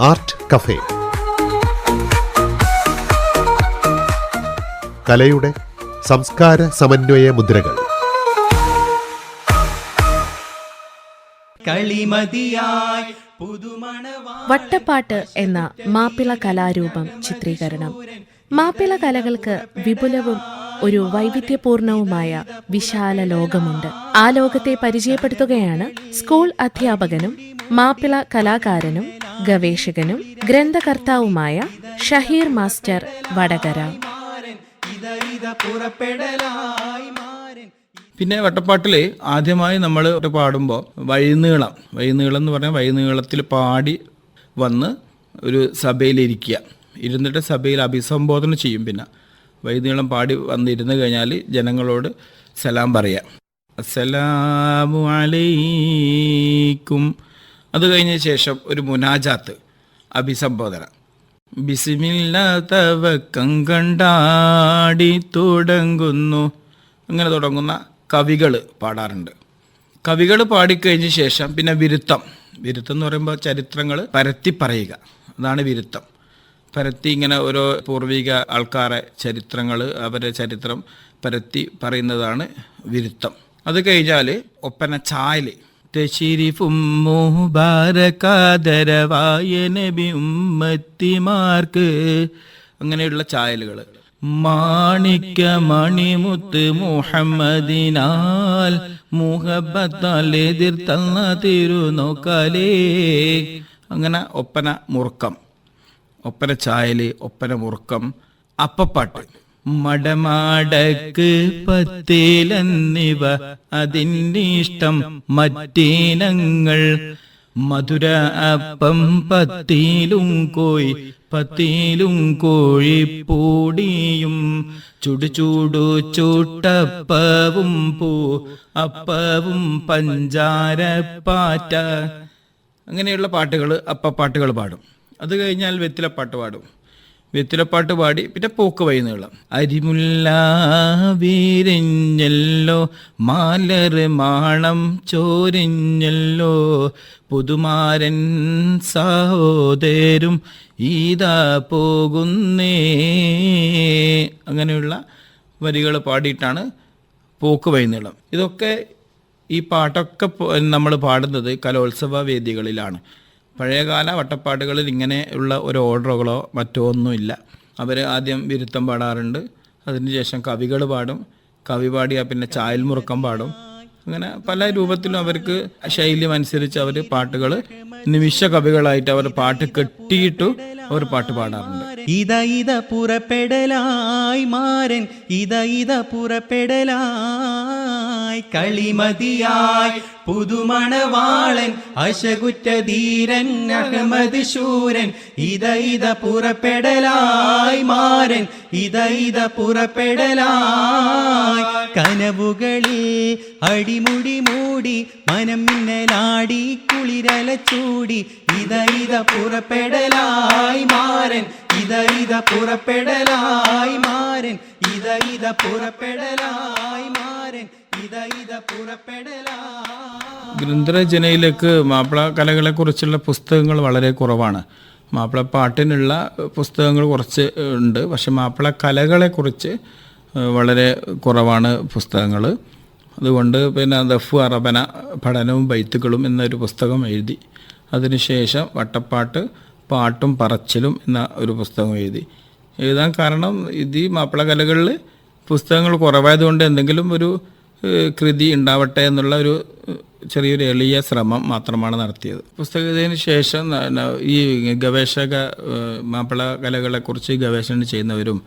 Art cafe. കലയുടെ സംസ്കാര സമന്വയ മുദ്രകൾ. കളിമതിയായി വട്ടപ്പാട്ട് എന്ന മാപ്പിള കലാരൂപം ചിത്രീകരണം. മാപ്പിള കലകൾക്ക് വിപുലവും ഒരു വൈവിധ്യപൂർണവുമായ വിശാല ലോകമുണ്ട്. ആ ലോകത്തെ പരിചയപ്പെടുത്തുകയാണ് സ്കൂൾ അധ്യാപകനും മാപ്പിള കലാകാരനും ഗവേഷകനും ഗ്രന്ഥകർത്താവുമായ ഷഹീർ മാസ്റ്റർ വടകര. പിന്നെ വട്ടപ്പാട്ടിൽ ആദ്യമായി നമ്മൾ പാടുമ്പോൾ വഴിനീളം വഴിനീളം എന്ന് പറഞ്ഞാൽ വഴിനീളത്തിൽ പാടി വന്ന് ഒരു സഭയിലിരിക്കുക. ഇരുന്നിട്ട് സഭയിൽ അഭിസംബോധന ചെയ്യും പിന്നെ. വൈനീളം പാടി വന്നിരുന്ന് കഴിഞ്ഞാൽ ജനങ്ങളോട് സലാം പറയാം. അസ്സലാമു അലൈക്കും അത് കഴിഞ്ഞ ശേഷം ഒരു മുനാജാത്ത് അഭിസംബോധന. ബിസിമില്ലാത്തവക്കം കണ്ടാടി തുടങ്ങുന്നു. അങ്ങനെ തുടങ്ങുന്ന കവികൾ പാടാറുണ്ട്. കവികൾ പാടിക്കഴിഞ്ഞ ശേഷം പിന്നെ വിരുത്തം വിരുത്തം എന്ന് പറയുമ്പോൾ ചരിത്രങ്ങൾ പരത്തി പറയുക. അതാണ് വിരുത്തം പരത്തി ഇങ്ങനെ ഓരോ പൂർവിക ആൾക്കാരെ ചരിത്രങ്ങൾ അവരുടെ ചരിത്രം പരത്തി പറയുന്നതാണ് വിരുത്തം അത് കഴിഞ്ഞാൽ ഒപ്പന ചായൽ തെശിരിഫും മുബാരകാദരവായ നബി ഉമ്മത്തിമാർക്ക് അങ്ങനെയുള്ള ചായലുകൾ. മാണിക്ക മണിമുത്ത് മുഹമ്മദിനാൽ മുഹബത്താൽ എതിർത്തന്ന തിരുനോക്കാലേ. അങ്ങനെ ഒപ്പന മുറുക്കം. ഒപ്പന ചായൽ ഒപ്പന മുറുക്കം അപ്പപ്പാട്ട്. മടമാടക്ക് പത്തേലെന്നിവ അതിന്റെ ഇഷ്ടം മറ്റേനങ്ങൾ. മധുര അപ്പം പത്തിയിലും കോയി പത്തിയിലും കോഴിപ്പൂടിയും. ചുടുചൂടു ചൂട്ടപ്പവും പൂ അപ്പവും പഞ്ചാരപ്പാറ്റ. അങ്ങനെയുള്ള പാട്ടുകൾ അപ്പപ്പാട്ടുകൾ പാടും. അത് കഴിഞ്ഞാൽ വെത്തിലപ്പാട്ട് പാടും. വെത്തിലപ്പാട്ട് പാടി പിന്നെ പോക്ക് വൈകുന്നേളം നീളം. അരിമുല്ല വീരഞ്ഞല്ലോ മാലറ് മാളം ചോരിഞ്ഞല്ലോ പുതുമാരൻ സഹോദരും ഈതാ പോകുന്നേ. അങ്ങനെയുള്ള വരികൾ പാടിയിട്ടാണ് പോക്ക് വൈനീളം ഇതൊക്കെ ഈ പാട്ടൊക്കെ നമ്മൾ പാടുന്നത് കലോത്സവ വേദികളിലാണ്. പഴയകാല വട്ടപ്പാട്ടുകളിൽ ഇങ്ങനെ ഉള്ള ഒരു ഓർഡറുകളോ മറ്റോ ഒന്നുമില്ല. അവർ ആദ്യം വിരുത്തം പാടാറുണ്ട്. അതിനുശേഷം കവികൾ പാടും. കവി പാടിയാൽ പിന്നെ ചായൽ മുറുക്കം പാടും. അങ്ങനെ പല രൂപത്തിലും അവർക്ക് ശൈലി അനുസരിച്ച് അവർ പാട്ടുകൾ നിമിഷ കവികളായിട്ട് അവർ പാട്ട് കെട്ടിയിട്ടു അവർ പാട്ട് പാടാറുണ്ട്. ഇത ഇത പുറപ്പെടലായി മാരൻ ഇത ഇത പുറപ്പെടലായി കളിമതിയായി. പുതുമണവാളൻ അശകുറ്റ ധീരൻ അഹമ്മദ് ശൂരൻ ഇത ഇത പുറപ്പെടലായി മാരൻ ഇത ഇത പുറപ്പെടലായി. കനവുകളിൽ അടിമുടി മൂടി മനം മിന്നലാടി കുളിരല ചൂടി ഇത പുറപ്പെടലായി മാരൻ ഇത ഇത പുറപ്പെടലായി മാരൻ ഇത ഇത പുറപ്പെടലായി മാരൻ. ഗ്രന്ഥരചനയിലേക്ക് മാപ്പിള കലകളെക്കുറിച്ചുള്ള പുസ്തകങ്ങൾ വളരെ കുറവാണ്. മാപ്പിള പാട്ടിനുള്ള പുസ്തകങ്ങൾ കുറച്ച് ഉണ്ട്. പക്ഷെ മാപ്പിള കലകളെക്കുറിച്ച് വളരെ കുറവാണ് പുസ്തകങ്ങൾ. അതുകൊണ്ട് പിന്നെ ദഫു അറബന പഠനവും ബൈത്തുകളും എന്നൊരു പുസ്തകം എഴുതി അതിനുശേഷം വട്ടപ്പാട്ട് പാട്ടും പറച്ചിലും എന്ന ഒരു പുസ്തകം എഴുതി. എഴുതാൻ കാരണം ഇത് മാപ്പിള കലകളിൽ പുസ്തകങ്ങൾ കുറവായതുകൊണ്ട് എന്തെങ്കിലും ഒരു കൃതി ഉണ്ടാവട്ടെ എന്നുള്ള ഒരു ചെറിയൊരു എളിയ ശ്രമം മാത്രമാണ് നടത്തിയത്. പുസ്തകത്തിന് ശേഷം ഈ ഗവേഷക മാപ്പിള കലകളെക്കുറിച്ച് ഗവേഷണം ചെയ്യുന്നവരും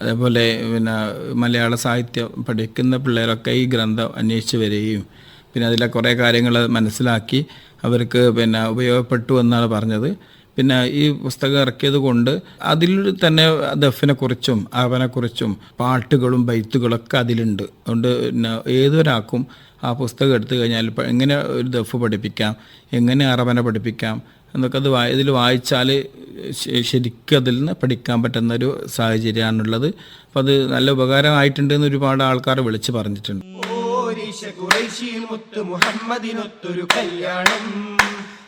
അതേപോലെ പിന്നെ മലയാള സാഹിത്യം പഠിക്കുന്ന പിള്ളേരൊക്കെ ഈ ഗ്രന്ഥം അന്വേഷിച്ച് വരികയും പിന്നെ അതിലെ കുറേ കാര്യങ്ങൾ മനസ്സിലാക്കി അവർക്ക് പിന്നെ ഉപയോഗപ്പെട്ടു എന്നാണ് പറഞ്ഞത്. പിന്നെ ഈ പുസ്തകം ഇറക്കിയത് കൊണ്ട് അതിൽ തന്നെ അവനെ കുറിച്ചും പാട്ടുകളും ബൈത്തുകളൊക്കെ അതിലുണ്ട്. അതുകൊണ്ട് പിന്നെ ഏതൊരാൾക്കും ആ പുസ്തകം എടുത്തു കഴിഞ്ഞാൽ എങ്ങനെ ഒരു ദഫ് പഠിപ്പിക്കാം എങ്ങനെ അറബനെ പഠിപ്പിക്കാം എന്നൊക്കെ അത് വായി ഇതിൽ വായിച്ചാൽ ശരിക്കും അതിൽ നിന്ന് പഠിക്കാൻ പറ്റുന്ന ഒരു സാഹചര്യമാണുള്ളത്. അപ്പം അത് നല്ല ഉപകാരമായിട്ടുണ്ട് എന്ന് ഒരുപാട് ആൾക്കാർ വിളിച്ച് പറഞ്ഞിട്ടുണ്ട്. മുഹമ്മദിനൊത്തൊരു കല്യാണം.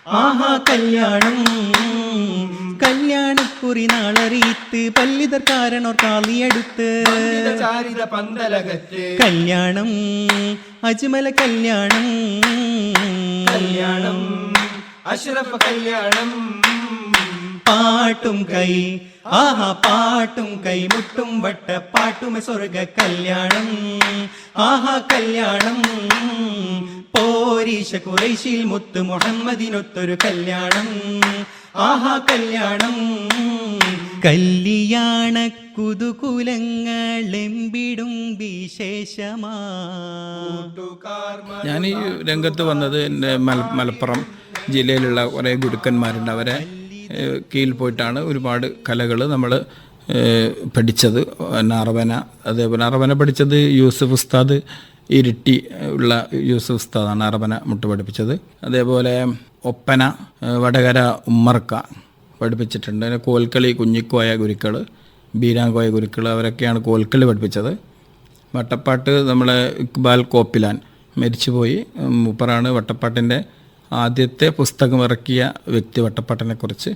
ആഹാ കല്യാണം. കല്യാണക്കുറി നാളറിയിത്ത് പല്ലിതർക്കാരനോർ കാളിയെടുത്ത് ചാരിത പന്തലകറ്റ്. കല്യാണം അജ്മല കല്യാണം. കല്യാണം അഷ്റഫ് കല്യാണം. പാട്ടും കൈ ആഹാ പാട്ടും കൈമുട്ടും വട്ടപ്പാട്ടും വട്ട പാട്ടും സ്വർഗ കല്യാണം. ആഹാ കല്യാണം. പോരീശ കുറേശിൽ മുത്ത് മുഹമ്മദിനൊത്തൊരു കല്യാണം. ആഹാ കല്യാണം. കല്യാണ കുതുകുലങ്ങളെമ്പിടും വിശേഷമാ. ഞാൻ ഈ രംഗത്ത് വന്നത് എന്റെ മല മലപ്പുറം ജില്ലയിലുള്ള കുറേ ഗുരുക്കന്മാരുണ്ട്. അവരെ കീഴിൽ പോയിട്ടാണ് ഒരുപാട് കലകൾ നമ്മൾ പഠിച്ചത്. പിന്നെ അറവന അതേപോലെ അറവന പഠിച്ചത് യൂസഫ് ഉസ്താദ് ഇരിട്ടി ഉള്ള യൂസഫ് ഉസ്താദാണ് അറവന മുട്ട് പഠിപ്പിച്ചത്. അതേപോലെ ഒപ്പന വടകര ഉമ്മർക്ക പഠിപ്പിച്ചിട്ടുണ്ട്. പിന്നെ കോൽക്കളി കുഞ്ഞിക്കോയ ഗുരുക്കൾ ബീരാങ്കോയ ഗുരുക്കൾ അവരൊക്കെയാണ് കോൽക്കളി പഠിപ്പിച്ചത്. വട്ടപ്പാട്ട് നമ്മളെ ഇക്ബാൽ കോപ്പിലാൻ മരിച്ചുപോയി. മൂപ്പറാണ് വട്ടപ്പാട്ടിന്റെ ആദ്യത്തെ പുസ്തകം ഇറക്കിയ വ്യക്തി വട്ടപ്പാട്ടിനെ കുറിച്ച്.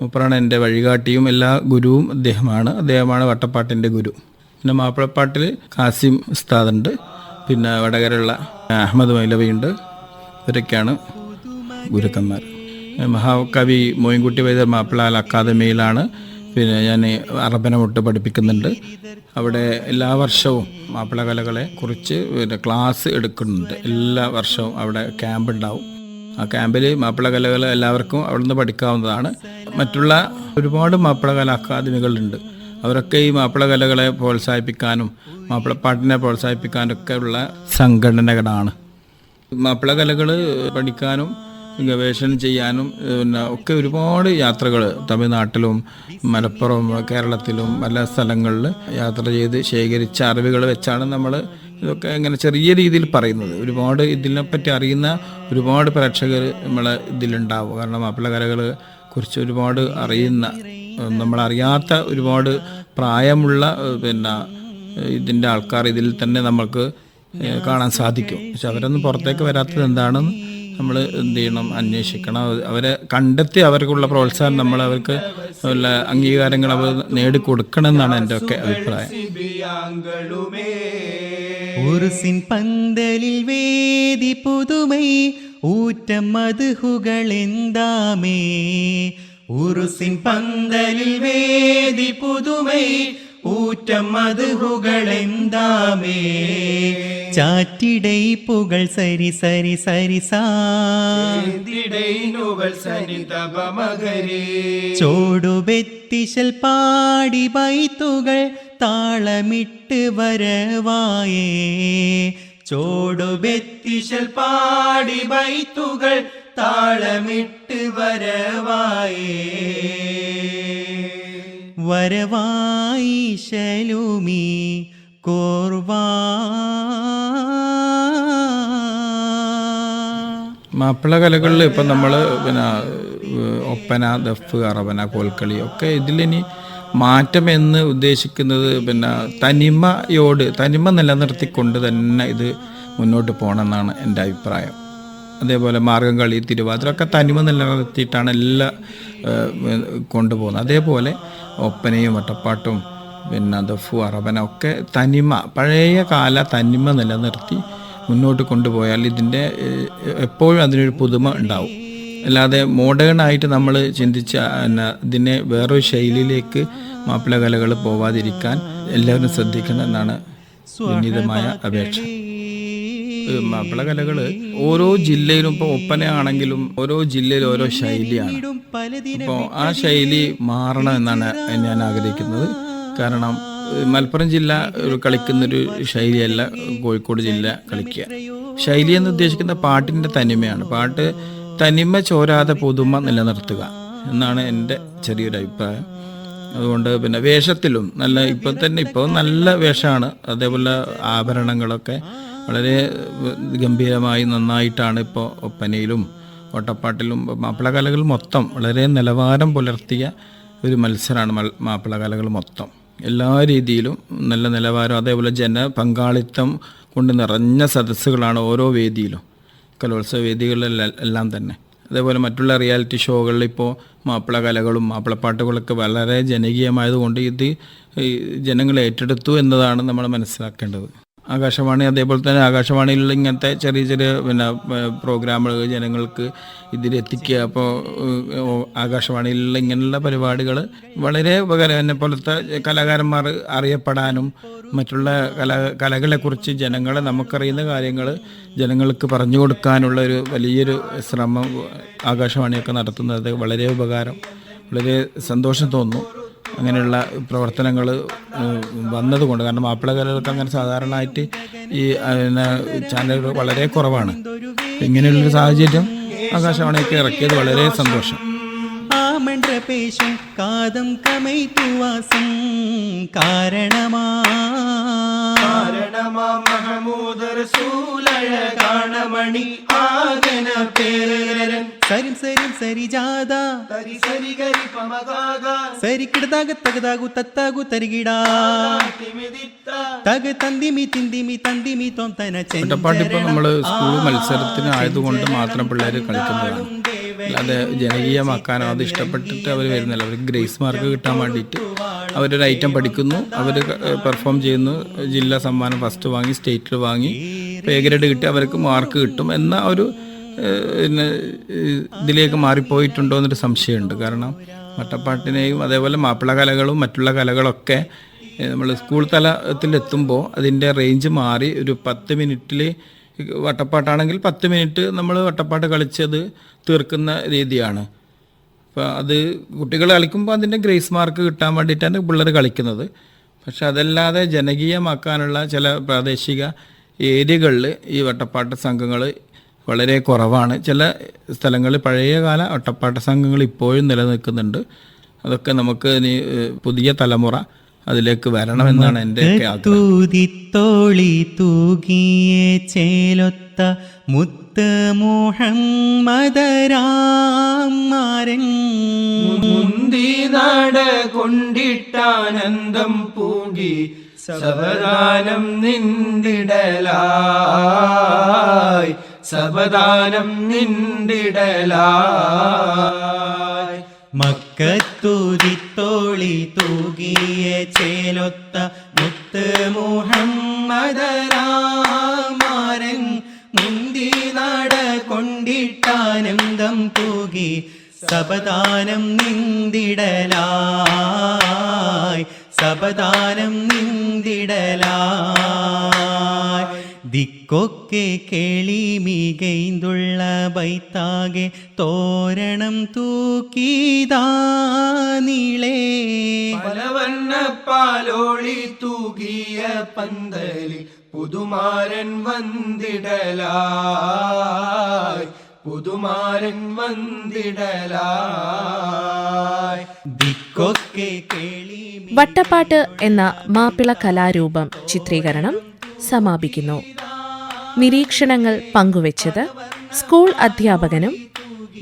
മൂപ്പറാണ് എന്റെ വഴികാട്ടിയും എല്ലാ ഗുരുവും അദ്ദേഹമാണ്. അദ്ദേഹമാണ് വട്ടപ്പാട്ടിന്റെ ഗുരു. പിന്നെ മാപ്പിളപ്പാട്ടിൽ കാസിം ഉസ്താദുണ്ട്. പിന്നെ വടകരയുള്ള അഹമ്മദ് മൈലവിയുണ്ട്. ഇവരൊക്കെയാണ് ഗുരുക്കന്മാർ. മഹാകവി മോയിൻകുട്ടി വൈദ്യർ മാപ്പിളാൽ അക്കാദമിയിലാണ്. പിന്നെ ഞാൻ അറബന മുട്ട് പഠിപ്പിക്കുന്നുണ്ട്. അവിടെ എല്ലാ വർഷവും മാപ്പിള കലകളെ കുറിച്ച് പിന്നെ ക്ലാസ് എടുക്കുന്നുണ്ട്. എല്ലാ വർഷവും അവിടെ ക്യാമ്പ് ഉണ്ടാവും ആ ക്യാമ്പിൽ മാപ്പിള കലകൾ എല്ലാവർക്കും അവിടുന്ന് പഠിക്കാവുന്നതാണ്. മറ്റുള്ള ഒരുപാട് മാപ്പിള കല അക്കാദമികളുണ്ട്. അവരൊക്കെ ഈ മാപ്പിള കലകളെ പ്രോത്സാഹിപ്പിക്കാനും മാപ്പിളപ്പാട്ടിനെ പ്രോത്സാഹിപ്പിക്കാനൊക്കെ ഉള്ള സംഘടനകളാണ്. മാപ്പിള കലകൾ പഠിക്കാനും ഗവേഷണം ചെയ്യാനും പിന്നെ ഒക്കെ ഒരുപാട് യാത്രകൾ തമിഴ്നാട്ടിലും മലപ്പുറം കേരളത്തിലും പല സ്ഥലങ്ങളിൽ യാത്ര ചെയ്ത് ശേഖരിച്ച അറിവുകൾ വെച്ചാണ് നമ്മൾ ഇതൊക്കെ ഇങ്ങനെ ചെറിയ രീതിയിൽ പറയുന്നത്. ഒരുപാട് ഇതിനെപ്പറ്റി അറിയുന്ന ഒരുപാട് പ്രേക്ഷകർ നമ്മളെ ഇതിലുണ്ടാവും. കാരണം മാപ്പിള കലകൾ കുറിച്ച് ഒരുപാട് അറിയുന്ന നമ്മളറിയാത്ത ഒരുപാട് പ്രായമുള്ള പിന്നെ ഇതിന്റെ ആൾക്കാർ ഇതിൽ തന്നെ നമുക്ക് കാണാൻ സാധിക്കും. പക്ഷെ അവരൊന്നും പുറത്തേക്ക് വരാത്തത് എന്താണെന്ന് നമ്മൾ എന്ത് ചെയ്യണം അന്വേഷിക്കണം. അവരെ കണ്ടെത്തി അവർക്കുള്ള പ്രോത്സാഹനം നമ്മൾ അവർക്ക് ഉള്ള അംഗീകാരങ്ങൾ അവർ നേടിക്കൊടുക്കണം എന്നാണ് എന്റെ ഒക്കെ അഭിപ്രായം. ഉറുസിൻ പന്തലിൽ വേദി പുതുമൈ ഊറ്റം മധുഹുകൾ എന്താമേ? ഉറുസിൻ പന്തലിൽ വേദി പുതുമൈ ഊറ്റം മധുഹുകൾ എന്താമേ ചാറ്റിടൈ പുകൾ സരി സരി സരി സാടൈനുകൾ സരി സരിതപമകരേ ചോടുബെത്തിശൽ പാടി ബൈത്തുകൾ താളമിട്ട് വരവായേ. ചോടുബെത്തിശൽ പാടി ബൈത്തുകൾ താളമിട്ട് വരവായേ. വരവായി ശലുമി കോർവാ. മാപ്പിള കലകളിൽ ഇപ്പം നമ്മൾ പിന്നെ ഒപ്പന ദഫ് അറവന കോൽക്കളി ഒക്കെ ഇതിലിനി മാറ്റം എന്ന് ഉദ്ദേശിക്കുന്നത് പിന്നെ തനിമയോട് തനിമ നിലനിർത്തിക്കൊണ്ട് തന്നെ ഇത് മുന്നോട്ട് പോകണമെന്നാണ് എന്റെ അഭിപ്രായം. അതേപോലെ മാർഗം കളി തിരുവാതിര ഒക്കെ തനിമ നിലനിർത്തിയിട്ടാണ് എല്ലാം കൊണ്ടുപോകുന്നത്. അതേപോലെ ഒപ്പനയും ഒറ്റപ്പാട്ടും പിന്നെ ദഫു അറബന ഒക്കെ തനിമ പഴയ കാല തനിമ നിലനിർത്തി മുന്നോട്ട് കൊണ്ടുപോയാൽ ഇതിന്റെ എപ്പോഴും അതിനൊരു പുതുമ ഉണ്ടാവും. അല്ലാതെ മോഡേൺ ആയിട്ട് നമ്മൾ ചിന്തിച്ച ഇതിനെ വേറൊരു ശൈലിയിലേക്ക് മാപ്പിള കലകൾ പോവാതിരിക്കാൻ എല്ലാവരും ശ്രദ്ധിക്കണം എന്നാണ് വിനീതമായ അപേക്ഷ. മാപ്പിള കലകൾ ഓരോ ജില്ലയിലും ഇപ്പോൾ ഒപ്പനയാണെങ്കിലും ഓരോ ജില്ലയിലും ഓരോ ശൈലിയാണ്. അപ്പോൾ ആ ശൈലി മാറണം എന്നാണ് ഞാൻ ആഗ്രഹിക്കുന്നത്. കാരണം മലപ്പുറം ജില്ല ഒരു കളിക്കുന്നൊരു ശൈലിയല്ല കോഴിക്കോട് ജില്ല കളിക്കുക. ശൈലി എന്ന് ഉദ്ദേശിക്കുന്ന പാട്ടിന്റെ തനിമയാണ്. പാട്ട് തനിമ ചോരാതെ പുതുമ നിലനിർത്തുക എന്നാണ് എന്റെ ചെറിയൊരു അഭിപ്രായം. അതുകൊണ്ട് പിന്നെ വേഷത്തിലും നല്ല ഇപ്പം തന്നെ ഇപ്പോൾ നല്ല വേഷമാണ്. അതേപോലെ ആഭരണങ്ങളൊക്കെ വളരെ ഗംഭീരമായി നന്നായിട്ടാണ് ഇപ്പോൾ ഒപ്പനയിലും ഓട്ടപ്പാട്ടിലും മാപ്പിള കലകൾ മൊത്തം വളരെ നിലവാരം പുലർത്തിയ ഒരു മത്സരമാണ് മൽ- മാപ്പിള കലകൾ മൊത്തം. എല്ലാ രീതിയിലും നല്ല നിലവാരം അതേപോലെ ജന പങ്കാളിത്തം കൊണ്ട് നിറഞ്ഞ സദസ്സുകളാണ് ഓരോ വേദിയിലും. കലോത്സവ വേദികളിലെല്ലാം തന്നെ. അതേപോലെ മറ്റുള്ള റിയാലിറ്റി ഷോകളിൽ ഇപ്പോൾ മാപ്പിള കലകളും മാപ്പിളപ്പാട്ടുകളൊക്കെ വളരെ ജനകീയമായതുകൊണ്ട് ഇത് ജനങ്ങൾ ഏറ്റെടുത്തു എന്നതാണ് നമ്മൾ മനസ്സിലാക്കേണ്ടത്. ആകാശവാണി അതേപോലെ തന്നെ ആകാശവാണിയിൽ ഇങ്ങനത്തെ ചെറിയ ചെറിയ പിന്നെ പ്രോഗ്രാമുകൾ ജനങ്ങൾക്ക് ഇതിലെത്തിക്കുക. അപ്പോൾ ആകാശവാണിയിലുള്ള ഇങ്ങനെയുള്ള പരിപാടികൾ വളരെ ഉപകാരം. എന്നെ പോലത്തെ കലാകാരന്മാർ അറിയപ്പെടാനും മറ്റുള്ള കല കലകളെക്കുറിച്ച് ജനങ്ങളെ നമുക്കറിയുന്ന കാര്യങ്ങൾ ജനങ്ങൾക്ക് പറഞ്ഞു കൊടുക്കാനുള്ള ഒരു വലിയൊരു ശ്രമം ആകാശവാണിയൊക്കെ നടത്തുന്നത് വളരെ ഉപകാരം. വളരെ സന്തോഷം തോന്നുന്നു. അങ്ങനെയുള്ള പ്രവർത്തനങ്ങൾ വന്നതുകൊണ്ട്. കാരണം മാപ്പിള കലകൾക്ക് അങ്ങനെ സാധാരണയായിട്ട് ഈ ചാനലുകൾ വളരെ കുറവാണ്. ഇങ്ങനെയുള്ളൊരു സാഹചര്യം ആകാശവാണിയൊക്കെ ഇറക്കിയത് വളരെ സന്തോഷം. ആമണ്ട്ര പേശും കാതം കമൈത്തുവാസം കാരണമാ. കാരണമാ മഹമൂദർ റസൂലഴ കാണമണി ആകന പേരൻ സരിം സരിം സരി ജാത. തരി സരി ഗരി പമകാക. സരി കിടതാഗ തകതാകു തത്താഗു തരികിടാ. തഗ തക തന്തിമി തിന്തിമി തന്തിമി തോം തന ഒറ്റപ്പാട്ടിപ്പോൾ നമ്മൾ സ്കൂൾ മത്സരത്തിന് ആയതുകൊണ്ട് മാത്രം പിള്ളേര് കളിക്കുന്നതാണ്. അല്ലാതെ ജനകീയമാക്കാനോ അത് ഇഷ്ടപ്പെട്ടിട്ട് അവർ വരുന്നില്ല. അവർ ഗ്രേസ് മാർക്ക് കിട്ടാൻ വേണ്ടിയിട്ട് അവരൊരു ഐറ്റം പഠിക്കുന്നു. അവർ പെർഫോം ചെയ്യുന്നു. ജില്ലാ സമ്മാനം ഫസ്റ്റ് വാങ്ങി സ്റ്റേറ്റിൽ വാങ്ങി. പേ ഗ്രേഡ് കിട്ടി അവർക്ക് മാർക്ക് കിട്ടും എന്ന ഒരു പിന്നെ ഇതിലേക്ക് മാറിപ്പോയിട്ടുണ്ടോ എന്നൊരു സംശയമുണ്ട്. കാരണം മട്ടപ്പാട്ടിനെയും അതേപോലെ മാപ്പിള കലകളും മറ്റുള്ള കലകളൊക്കെ നമ്മൾ സ്കൂൾ തലത്തിലെത്തുമ്പോൾ അതിന്റെ റേഞ്ച് മാറി ഒരു പത്ത് മിനിറ്റിൽ വട്ടപ്പാട്ടാണെങ്കിൽ പത്ത് മിനിറ്റ് നമ്മൾ വട്ടപ്പാട്ട് കളിച്ചത് തീർക്കുന്ന രീതിയാണ്. അപ്പോൾ അത് കുട്ടികൾ കളിക്കുമ്പോൾ അതിന്റെ ഗ്രേസ് മാർക്ക് കിട്ടാൻ വേണ്ടിയിട്ടാണ് പിള്ളേർ കളിക്കുന്നത്. പക്ഷെ അതല്ലാതെ ജനകീയമാക്കാനുള്ള ചില പ്രാദേശിക ഏരിയകളിൽ ഈ വട്ടപ്പാട്ട് സംഘങ്ങൾ വളരെ കുറവാണ്. ചില സ്ഥലങ്ങളിൽ പഴയകാല വട്ടപ്പാട്ട് സംഘങ്ങൾ ഇപ്പോഴും നിലനിൽക്കുന്നുണ്ട്. അതൊക്കെ നമുക്ക് ഇനി പുതിയ തലമുറ അതിലേക്ക് വരണമെന്നാണ് എന്റെ ആഗ്രഹം. തൂതിത്തോളി തൂകിയെ ചേലൊത്ത മുത്ത് മുഹമ്മദരാമാരൻ. മുന്തി നാട് കൊണ്ടിട്ടാനന്ദം പൂകി സവദാനം നിന്ദിടലായി സവദാനം നിന്ദിടലായി മക്കത്തൂതിത്തോളി തൂകിയ ചേലൊത്ത മുത്ത് മുഹമ്മദരാമാരൻ മുന്തി നാട കൊണ്ടിട്ടാനന്ദം തൂകി സപദാനം നിന്തിടലായ് സപദാനം നിന്ദിടലായി ദിക്കൊക്കെ കേളി മികൈന്തുള്ള ബൈത്താകെ തോരണം തൂക്കിതാനീളേ പലവണ്ണ പാലോളി തൂകിയ പന്തലി പുതുമാരൻ വന്നിടലായി. പുതുമാരൻ വന്നിടലായി ദിക്കൊക്കെ കേളി വട്ടപ്പാട്ട് എന്ന മാപ്പിള കലാരൂപം ചിത്രീകരണം സമാപിക്കുന്നു. നിരീക്ഷണങ്ങൾ പങ്കുവച്ചത് സ്കൂൾ അധ്യാപകനും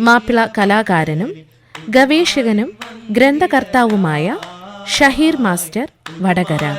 മാപ്പിള കലാകാരനും ഗവേഷകനും ഗ്രന്ഥകർത്താവുമായ Shaheer master Vatakara.